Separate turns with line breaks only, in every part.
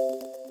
Thank you.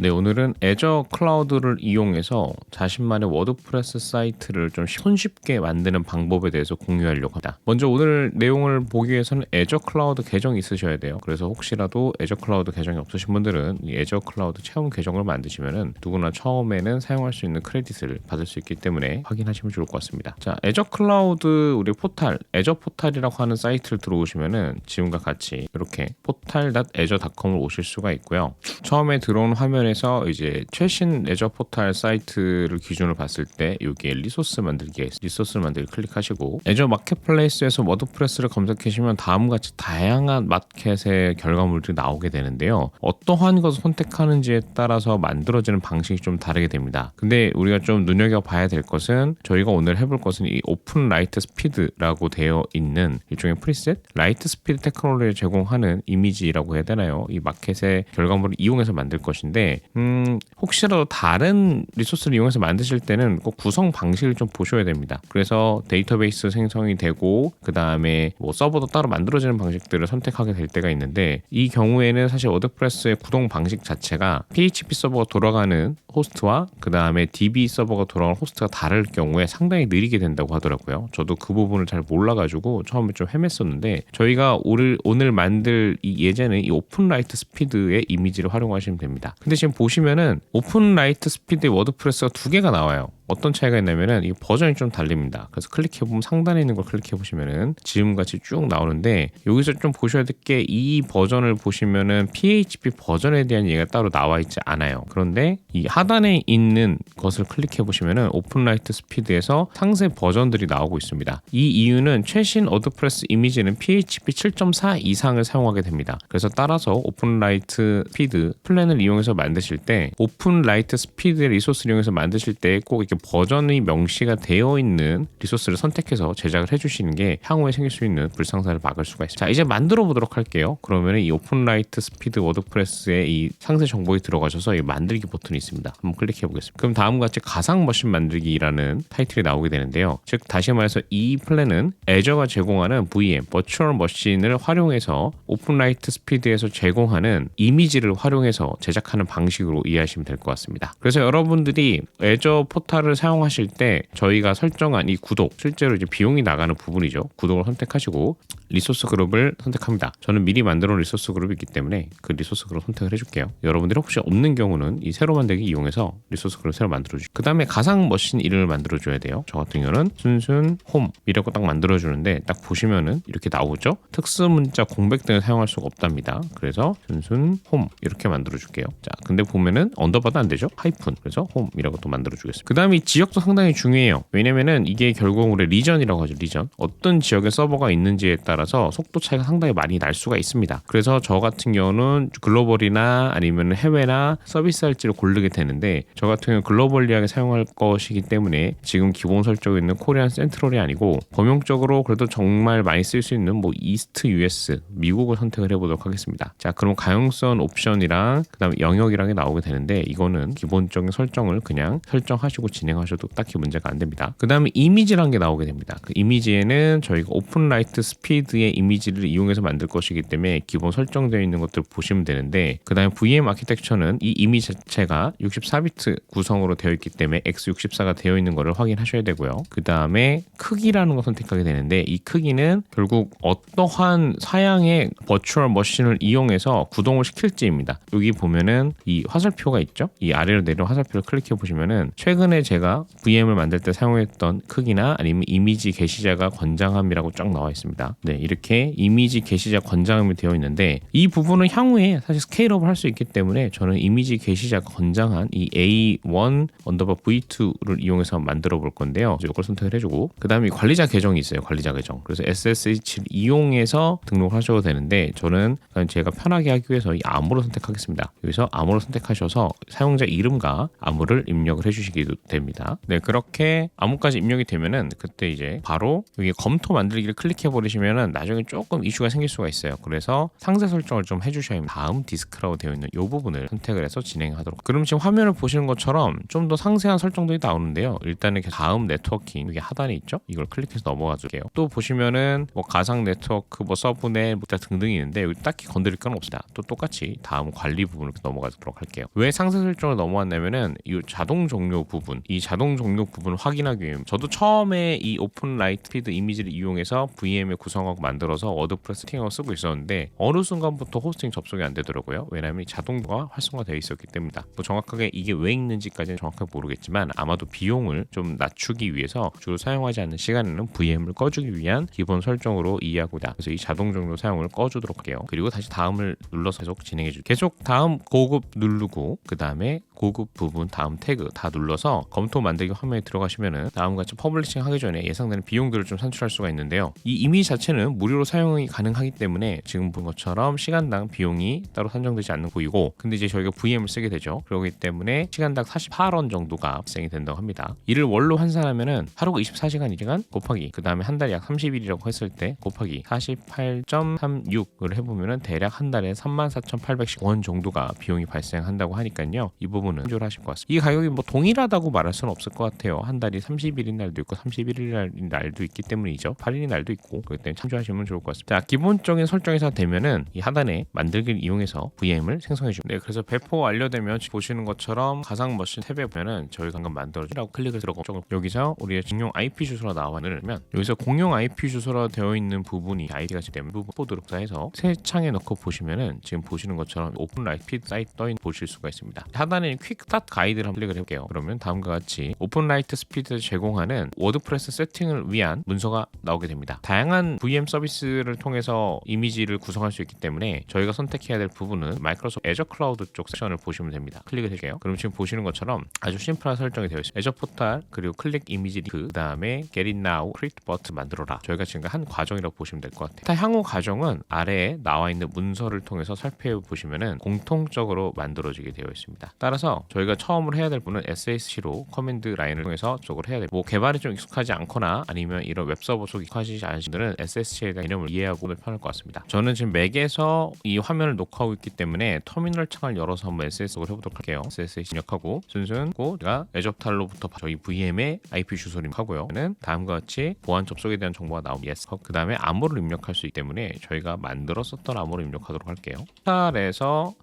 네, 오늘은 애저 클라우드를 이용해서 자신만의 워드프레스 사이트를 좀 손쉽게 만드는 방법에 대해서 공유하려고 합니다. 먼저 오늘 내용을 보기 위해서는 애저 클라우드 계정이 있으셔야 돼요. 그래서 혹시라도 애저 클라우드 계정이 없으신 분들은 이 애저 클라우드 체험 계정을 만드시면은 누구나 처음에는 사용할 수 있는 크레딧을 받을 수 있기 때문에 확인하시면 좋을 것 같습니다. 자, 애저 클라우드 우리 포탈, 애저 포탈이라고 하는 사이트를 들어오시면은 지금과 같이 이렇게 포탈.azure.com을 오실 수가 있고요. 처음에 들어온 화면에 화면에서 이제 최신 레저 포탈 사이트를 기준으로 봤을 때 여기에 리소스 만들기에 있어 리소스 만들기 클릭하시고 애저 마켓플레이스에서 워드프레스를 검색하시면 다음과 같이 다양한 마켓의 결과물들이 나오게 되는데요. 어떠한 것을 선택하는지에 따라서 만들어지는 방식이 좀 다르게 됩니다. 근데 우리가 좀 눈여겨 봐야 될 것은 저희가 오늘 해볼 것은 이 오픈 라이트 스피드라고 되어 있는 일종의 프리셋 라이트 스피드 테크놀로지를 제공하는 이미지라고 해야 되나요? 이 마켓의 결과물을 이용해서 만들 것인데 음, 혹시라도 다른 리소스를 이용해서 만드실 때는 꼭 구성 방식을 좀 보셔야 됩니다. 그래서 데이터베이스 생성이 되고 그 다음에 뭐 서버도 따로 만들어지는 방식들을 선택하게 될 때가 있는데 이 경우에는 사실 워드프레스의 구동 방식 자체가 PHP 서버가 돌아가는 호스트와 그 다음에 DB 서버가 돌아가는 호스트가 다를 경우에 상당히 느리게 된다고 하더라고요. 저도 그 부분을 잘 몰라가지고 처음에 좀 헤맸었는데 저희가 오늘 오늘 만들 이 예제는 이 오픈라이트 스피드의 이미지를 활용하시면 됩니다. 근데 지금 보시면은 오픈 라이트 스피드 워드프레스가 두 개가 나와요. 어떤 차이가 있냐면은 이 버전이 좀 달립니다. 그래서 클릭해 보면 상단에 있는 걸 클릭해 보시면은 지금 같이 쭉 나오는데 여기서 좀 보셔야 될 게 이 버전을 보시면은 PHP 버전에 대한 얘기가 따로 나와 있지 않아요. 그런데 이 하단에 있는 것을 클릭해 보시면은 오픈라이트 스피드에서 상세 버전들이 나오고 있습니다. 이 이유는 최신 워드프레스 이미지는 PHP 7.4 이상을 사용하게 됩니다. 그래서 따라서 오픈라이트 스피드 플랜을 이용해서 만드실 때 오픈라이트 스피드의 리소스를 이용해서 만드실 때 꼭 이렇게 버전이 명시가 되어 있는 리소스를 선택해서 제작을 해주시는 게 향후에 생길 수 있는 불상사를 막을 수가 있습니다. 자 이제 만들어 보도록 할게요. 그러면 이 오픈라이트 스피드 워드프레스의 이 상세 정보에 들어가셔서 이 만들기 버튼이 있습니다. 한번 클릭해 보겠습니다. 그럼 다음과 같이 가상 머신 만들기라는 타이틀이 나오게 되는데요. 즉 다시 말해서 이 플랜은 애저가 제공하는 VM 버추얼 머신을 활용해서 오픈라이트 스피드에서 제공하는 이미지를 활용해서 제작하는 방식으로 이해하시면 될 것 같습니다. 그래서 여러분들이 애저 포탈을 를 사용하실 때 저희가 설정한 이 구독 실제로 이제 비용이 나가는 부분이죠. 구독을 선택하시고 리소스 그룹을 선택합니다. 저는 미리 만들어 놓은 리소스 그룹이 있기 때문에 그 리소스 그룹 선택을 해줄게요. 여러분들이 혹시 없는 경우는 이 새로 만들기 이용해서 리소스 그룹 새로 만들어주고 그 다음에 가상 머신 이름을 만들어줘야 돼요. 저 같은 경우는 순순 홈 이라고 딱 만들어주는데 딱 보시면은 이렇게 나오죠. 특수 문자 공백 등을 사용할 수가 없답니다. 그래서 순순 홈 이렇게 만들어줄게요. 자, 근데 보면은 언더바도 안 되죠. 하이픈 그래서 홈이라고 또 만들어주겠습니다. 그 다음에 지역도 상당히 중요해요. 왜냐면은 이게 결국 우리 리전이라고 하죠. 리전 어떤 지역에 서버가 있는지에 따라 따라서 속도 차이가 상당히 많이 날 수가 있습니다. 그래서 저 같은 경우는 글로벌이나 아니면 해외나 서비스 할지를 고르게 되는데 저 같은 경우는 글로벌리하게 사용할 것이기 때문에 지금 기본 설정에 있는 코리안 센트럴이 아니고 범용적으로 그래도 정말 많이 쓸 수 있는 뭐 이스트 US 미국을 선택을 해보도록 하겠습니다. 자 그럼 가용성 옵션이랑 그다음 영역이랑 게 나오게 되는데 이거는 기본적인 설정을 그냥 설정하시고 진행하셔도 딱히 문제가 안 됩니다. 그 다음에 이미지란 게 나오게 됩니다. 그 이미지에는 저희가 오픈 라이트 스피드 스피드의 이미지를 이용해서 만들 것이기 때문에 기본 설정되어 있는 것들 보시면 되는데 그 다음에 VM 아키텍처는 이 이미지 자체가 64비트 구성으로 되어 있기 때문에 x64가 되어 있는 것을 확인하셔야 되고요. 그 다음에 크기라는 걸 선택하게 되는데 이 크기는 결국 어떠한 사양의 버추얼 머신을 이용해서 구동을 시킬지입니다. 여기 보면은 이 화살표가 있죠. 이 아래로 내려 화살표를 클릭해 보시면은 최근에 제가 VM을 만들 때 사용했던 크기나 아니면 이미지 게시자가 권장함이라고 쫙 나와 있습니다. 네, 이렇게 이미지 게시자 권장음이 되어 있는데 이 부분은 향후에 사실 스케일업을 할 수 있기 때문에 저는 이미지 게시자 권장한 이 A1 언더바 V2를 이용해서 만들어 볼 건데요. 이걸 선택을 해주고 그 다음에 관리자 계정이 있어요. 관리자 계정. 그래서 SSH를 이용해서 등록하셔도 되는데 저는 제가 편하게 하기 위해서 이 암호를 선택하겠습니다. 여기서 암호를 선택하셔서 사용자 이름과 암호를 입력을 해주시기도 됩니다. 네, 그렇게 암호까지 입력이 되면은 그때 이제 바로 여기 검토 만들기를 클릭해 버리시면은 나중에 조금 이슈가 생길 수가 있어요. 그래서 상세 설정을 좀 해주셔야 합니다. 다음 디스크라고 되어 있는 이 부분을 선택을 해서 진행하도록. 그럼 지금 화면을 보시는 것처럼 좀 더 상세한 설정들이 나오는데요. 일단은 다음 네트워킹 여기 하단에 있죠. 이걸 클릭해서 넘어가 줄게요. 또 보시면은 뭐 가상 네트워크, 뭐 서브넷, 뭐 등등이 있는데 여기 딱히 건드릴 건 없습니다. 또 똑같이 다음 관리 부분을 넘어가도록 할게요. 왜 상세 설정을 넘어왔냐면은 이 자동 종료 부분, 이 자동 종료 부분을 확인하기 위해 저도 처음에 이 오픈 라이트 피드 이미지를 이용해서 VM에 구성하고 만들어서 워드프레스 세팅하고 쓰고 있었는데 어느 순간부터 호스팅 접속이 안 되더라고요. 왜냐하면 이 자동화가 활성화되어 있었기 때문이다. 뭐 정확하게 이게 왜 있는지까지는 정확하게 모르겠지만 아마도 비용을 좀 낮추기 위해서 주로 사용하지 않는 시간에는 VM을 꺼주기 위한 기본 설정으로 이해하고 있다. 그래서 이 자동 종료 사용을 꺼주도록 할게요. 그리고 다시 다음을 눌러서 계속 진행해 줄. 계속 다음 고급 누르고 그 다음에 고급 부분 다음 태그 다 눌러서 검토 만들기 화면에 들어가시면은 다음과 같이 퍼블리싱 하기 전에 예상되는 비용들을 좀 산출할 수가 있는데요. 이 이미지 자체는 무료로 사용이 가능하기 때문에 지금 본 것처럼 시간당 비용이 따로 산정되지 않는 보이고 근데 이제 저희가 VM을 쓰게 되죠. 그렇기 때문에 시간당 48원 정도가 발생이 된다고 합니다. 이를 월로 환산하면은 하루가 24시간이지만 곱하기 그 다음에 한 달에 약 30일이라고 했을 때 곱하기 48.36을 해보면은 대략 한 달에 34,810원 정도가 비용이 발생한다고 하니까요. 이 부분은 참조를 하실 것 같습니다. 이 가격이 뭐 동일하다고 말할 수는 없을 것 같아요. 한 달이 30일인 날도 있고 31일 날도 있기 때문이죠. 8일인 날도 있고 그렇기 때문에 참조하시면 좋을 것 같습니다. 자, 기본적인 설정에서 되면은 이 하단에 만들기를 이용해서 VM을 생성해 줍니다. 네, 그래서 배포 완료되면 지금 보시는 것처럼 가상 머신 탭에 보면은 저희 방금 만들어주라고 클릭을 들어가고 여기서 우리의 직용 IP 주소로 나와면 여기서 공용 IP 주소로 되어 있는 부분이 ID가 되면 부분 보드로 해서 새 창에 넣고 보시면은 지금 보시는 것처럼 오픈 라이트 사이트 떠 있는 보실 수가 있습니다. 하단에 퀵 스타트 가이드를 한번 클릭을 해볼게요. 그러면 다음과 같이 오픈 라이트 스피드를 제공하는 워드프레스 세팅을 위한 문서가 나오게 됩니다. 다양한 VM 서비스를 통해서 이미지를 구성할 수 있기 때문에 저희가 선택해야 될 부분은 마이크로소프트 애저 클라우드 쪽 섹션을 보시면 됩니다. 클릭을 해볼게요. 그럼 지금 보시는 것처럼 아주 심플한 설정이 되어 있습니다. 애저 포탈 그리고 클릭 이미지 그 다음에 Get it now create 버튼 만들어라. 저희가 지금 한 과정이라고 보시면 될 것 같아요. 향후 과정은 아래에 나와 있는 문서를 통해서 살펴 보시면은 공통적으로 만들어지게 되어 있습니다. 따라서 저희가 처음으로 해야 될 분은 SSC로 커맨드 라인을 통해서 쪽으로 해야 돼요. 뭐 개발이 좀 익숙하지 않거나 아니면 이런 웹 서버 속 익숙하지 않으신 분들은 SSC에 대한 이름을 이해하고 편할 것 같습니다. 저는 지금 맥에서 이 화면을 녹화하고 있기 때문에 터미널 창을 열어서 한번 SSC를 해보도록 할게요. SSC 입력하고 순순고 제가 애접탈로부터 저희 VM의 IP 주소를 입력하고요. 는 다음과 같이 보안 접속에 대한 정보가 나오면 yes. 그 다음에 암호를 입력할 수 있기 때문에 저희가 만들었었던 암호를 입력하도록 할게요. 포탈에서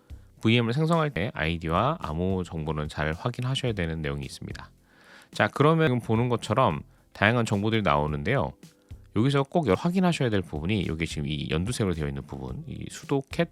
VM을 생성할 때 아이디와 암호 정보는 잘 확인하셔야 되는 내용이 있습니다. 자, 그러면 지금 보는 것처럼 다양한 정보들이 나오는데요. 여기서 꼭 확인하셔야 될 부분이 여기 지금 이 연두색으로 되어 있는 부분, 이 수도 캣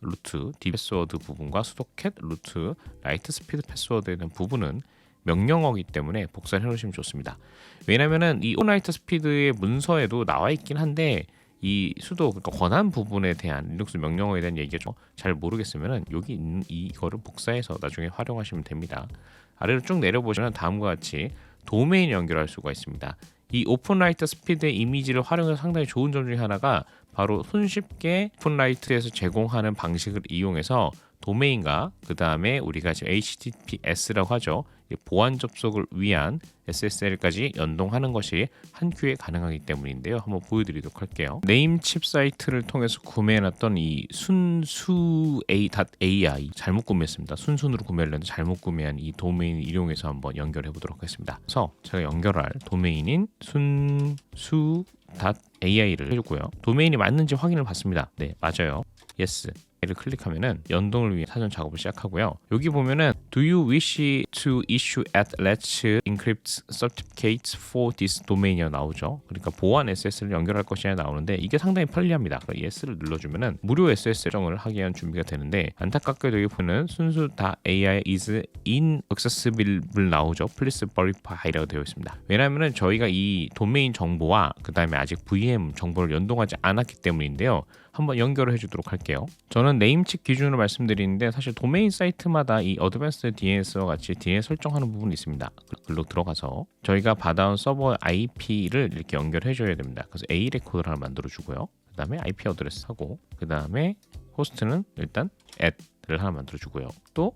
루트 디 패스워드 부분과 수도 캣 루트 라이트 스피드 패스워드에 대한 부분은 명령어기 때문에 복사를 해놓으시면 좋습니다. 왜냐면은 이 온라이트 스피드의 문서에도 나와 있긴 한데 이 수도 그러니까 권한 부분에 대한 리눅스 명령어에 대한 얘기가 좀 잘 모르겠으면은 여기 있는 이거를 복사해서 나중에 활용하시면 됩니다. 아래로 쭉 내려보시면 다음과 같이 도메인 연결할 수가 있습니다. 이 오픈라이트 스피드의 이미지를 활용해서 상당히 좋은 점 중에 하나가 바로 손쉽게 오픈라이트에서 제공하는 방식을 이용해서 도메인과 그 다음에 우리가 지금 HTTPS라고 하죠. 보안 접속을 위한 SSL까지 연동하는 것이 한 큐에 가능하기 때문인데요. 한번 보여드리도록 할게요. 네임칩 사이트를 통해서 구매해놨던 이 순수A.ai 잘못 구매했습니다. 순순으로 구매를 했는데 잘못 구매한 이 도메인을 이용해서 한번 연결해 보도록 하겠습니다. 그래서 제가 연결할 도메인인 순수 AI 를 해주고요. 도메인이 맞는지 확인을 받습니다. 네, 맞아요. yes. 를 클릭하면은 연동을 위해 사전 작업을 시작하고요. 여기 보면은 Do you wish to issue at Let's encrypt certificates for this domain이 나오죠. 그러니까 보안 SS를 연결할 것이냐 나오는데 이게 상당히 편리합니다. 그러니까 yes를 눌러주면은 무료 SS 정을 하기 위한 준비가 되는데 안타깝게도 여기 보면 순수 다 AI is inaccessible 나오죠. Please verify라고 되어 있습니다. 왜냐하면은 저희가 이 도메인 정보와 그 다음에 아직 VM 정보를 연동하지 않았기 때문인데요. 한번 연결을 해주도록 할게요. 저는 네임칩 기준으로 말씀드리는데 사실 도메인 사이트마다 이 어드밴스드 DNS와 같이 DNS 설정하는 부분이 있습니다. 글로 들어가서 저희가 받아온 서버 IP를 이렇게 연결해 줘야 됩니다. 그래서 A 레코드를 하나 만들어 주고요. 그 다음에 IP 어드레스 하고 그 다음에 호스트는 일단 at를 하나 만들어 주고요. 또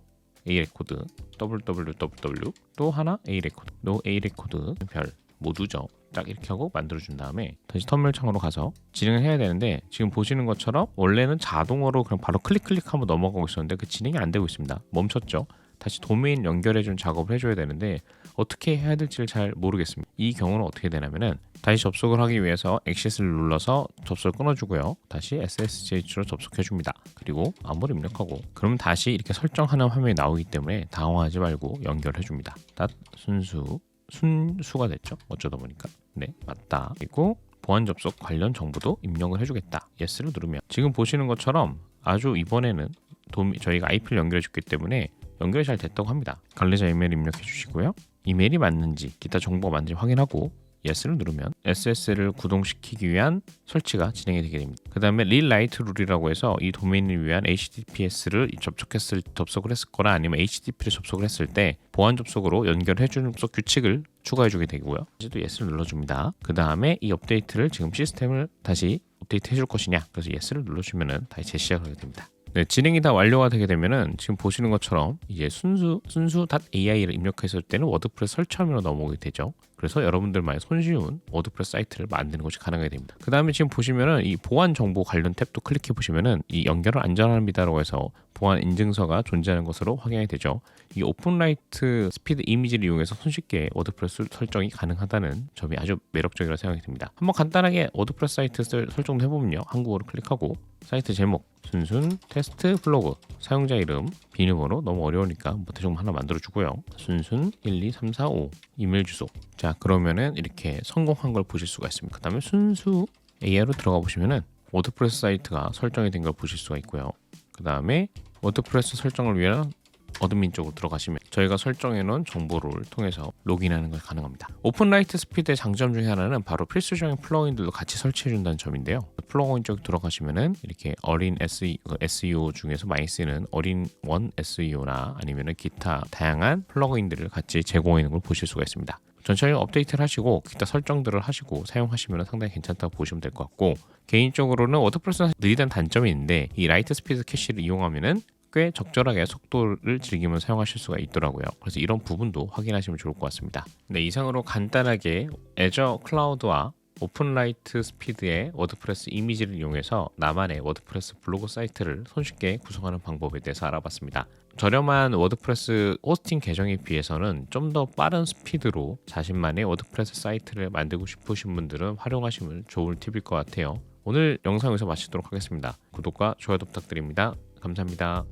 A 레코드 www 또 하나 A 레코드 또 A 레코드 별 모두죠. 딱 이렇게 하고 만들어준 다음에 다시 터미널 창으로 가서 진행을 해야 되는데 지금 보시는 것처럼 원래는 자동으로 그냥 바로 클릭 클릭하면 넘어가고 있었는데 그 진행이 안 되고 있습니다. 멈췄죠. 다시 도메인 연결해준 작업을 해줘야 되는데 어떻게 해야 될지를 잘 모르겠습니다. 이 경우는 어떻게 되냐면은 다시 접속을 하기 위해서 엑시스를 눌러서 접속을 끊어주고요. 다시 SSH로 접속해줍니다. 그리고 암호를 입력하고 그러면 다시 이렇게 설정하는 화면이 나오기 때문에 당황하지 말고 연결해줍니다. 닷 순수 순수가 됐죠. 어쩌다 보니까 네 맞다. 그리고 보안 접속 관련 정보도 입력을 해주겠다. 예스를 누르면 지금 보시는 것처럼 아주 이번에는 도미, 저희가 IP를 연결해 줬기 때문에 연결이 잘 됐다고 합니다. 관리자 이메일 입력해 주시고요. 이메일이 맞는지 기타 정보가 맞는지 확인하고 예스를 누르면 SSL을 구동시키기 위한 설치가 진행이 되게 됩니다. 그 다음에 릴라이트 룰이라고 해서 이 도메인을 위한 HTTPS를 접촉했을 접속을 했을 거나 아니면 HTTP를 접속을 했을 때 보안 접속으로 연결해주는 접속 규칙을 추가해주게 되고요. 이제도 예스를 눌러줍니다. 그 다음에 이 업데이트를 지금 시스템을 다시 업데이트 해줄 것이냐 그래서 예스를 눌러주면은 다시 재시작하게 됩니다. 네, 진행이 다 완료가 되게 되면은 지금 보시는 것처럼 이제 순수 순수 .ai를 입력했을 때는 워드프레스 설치화면으로 넘어오게 되죠. 그래서 여러분들만의 손쉬운 워드프레스 사이트를 만드는 것이 가능하게 됩니다. 그 다음에 지금 보시면은 이 보안 정보 관련 탭도 클릭해 보시면은 이 연결은 안전합니다라고 해서 보안 인증서가 존재하는 것으로 확인이 되죠. 이 오픈라이트 스피드 이미지를 이용해서 손쉽게 워드프레스 설정이 가능하다는 점이 아주 매력적이라 생각이 듭니다. 한번 간단하게 워드프레스 사이트 설- 설정도 해보면요. 한국어로 클릭하고 사이트 제목 순순 테스트 블로그 사용자 이름 비밀번호 너무 어려우니까 뭐 대충 하나 만들어 주고요. 순순 1 2 3 4 5 이메일 주소 자 그러면은 이렇게 성공한 걸 보실 수가 있습니다. 그 다음에 순수 AI로 들어가 보시면은 워드프레스 사이트가 설정이 된 걸 보실 수가 있고요. 그 다음에 워드프레스 설정을 위한 어드민 쪽으로 들어가시면 저희가 설정해 놓은 정보를 통해서 로그인하는 걸 가능합니다. 오픈라이트 스피드의 장점 중에 하나는 바로 필수적인 플러그인들도 같이 설치해 준다는 점인데요. 플러그인 쪽 들어가시면은 이렇게 어린 SEO, SEO 중에서 많이 쓰는 어린 원 SEO나 아니면은 기타 다양한 플러그인들을 같이 제공해 있는 걸 보실 수가 있습니다. 전체적인 업데이트를 하시고 기타 설정들을 하시고 사용하시면 상당히 괜찮다고 보시면 될 것 같고 개인적으로는 워드프레스는 느리다는 단점이 있는데 이 라이트 스피드 캐시를 이용하면은 꽤 적절하게 속도를 즐기면서 사용하실 수가 있더라고요. 그래서 이런 부분도 확인하시면 좋을 것 같습니다. 네, 이상으로 간단하게 애저 클라우드와 오픈라이트 스피드의 워드프레스 이미지를 이용해서 나만의 워드프레스 블로그 사이트를 손쉽게 구성하는 방법에 대해서 알아봤습니다. 저렴한 워드프레스 호스팅 계정에 비해서는 좀 더 빠른 스피드로 자신만의 워드프레스 사이트를 만들고 싶으신 분들은 활용하시면 좋을 팁일 것 같아요. 오늘 영상 여기서 마치도록 하겠습니다. 구독과 좋아요도 부탁드립니다. 감사합니다.